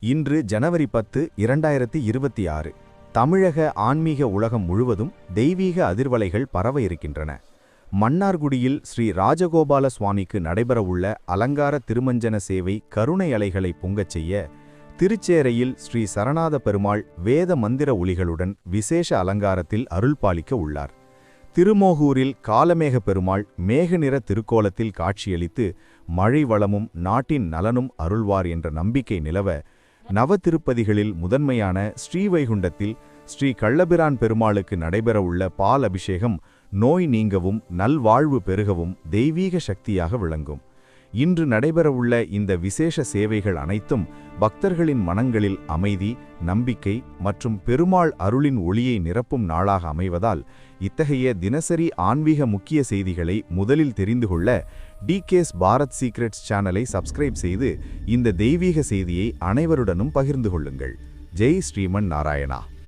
இன்று ஜனவரி பத்து இரண்டாயிரத்தி இருபத்தி ஆறு. தமிழக ஆன்மீக உலகம் முழுவதும் தெய்வீக அதிர்வலைகள் பரவ இருக்கின்றன. மன்னார்குடியில் ஸ்ரீ ராஜகோபால சுவாமிக்கு நடைபெறவுள்ள அலங்கார திருமஞ்சன சேவை கருணை அலைகளை பொங்கச் செய்ய திருச்சேரையில் ஸ்ரீ சரணாத பெருமாள் வேத மந்திர ஒலிகளுடன் விசேஷ அலங்காரத்தில் அருள்பாலிக்க உள்ளார். திருமோகூரில் காலமேக பெருமாள் மேகநிற திருக்கோலத்தில் காட்சியளித்து மழை வளமும் நாட்டின் நலனும் அருள்வார் என்ற நம்பிக்கை நிலவ நவ திருப்பதிகளில் முதன்மையான ஸ்ரீவைகுண்டத்தில் ஸ்ரீ கள்ளபிரான் பெருமாளுக்கு நடைபெறவுள்ள பால் அபிஷேகம் நோய் நீங்கவும் நல்வாழ்வு பெருகவும் தெய்வீக சக்தியாக விளங்கும். இன்று நடைபெறவுள்ள இந்த விசேஷ சேவைகள் அனைத்தும் பக்தர்களின் மனங்களில் அமைதி நம்பிக்கை மற்றும் பெருமாள் அருளின் ஒளியை நிரப்பும் நாளாக அமைவதால் இத்தகைய தினசரி ஆன்மீக முக்கிய செய்திகளை முதலில் தெரிந்து கொள்ள டிகேஸ் பாரத் சீக்ரெட்ஸ் சேனலை சப்ஸ்கிரைப் செய்து இந்த தெய்வீக செய்தியை அனைவருடனும் பகிர்ந்து கொள்ளுங்கள். ஜெய் ஸ்ரீமன் நாராயணா.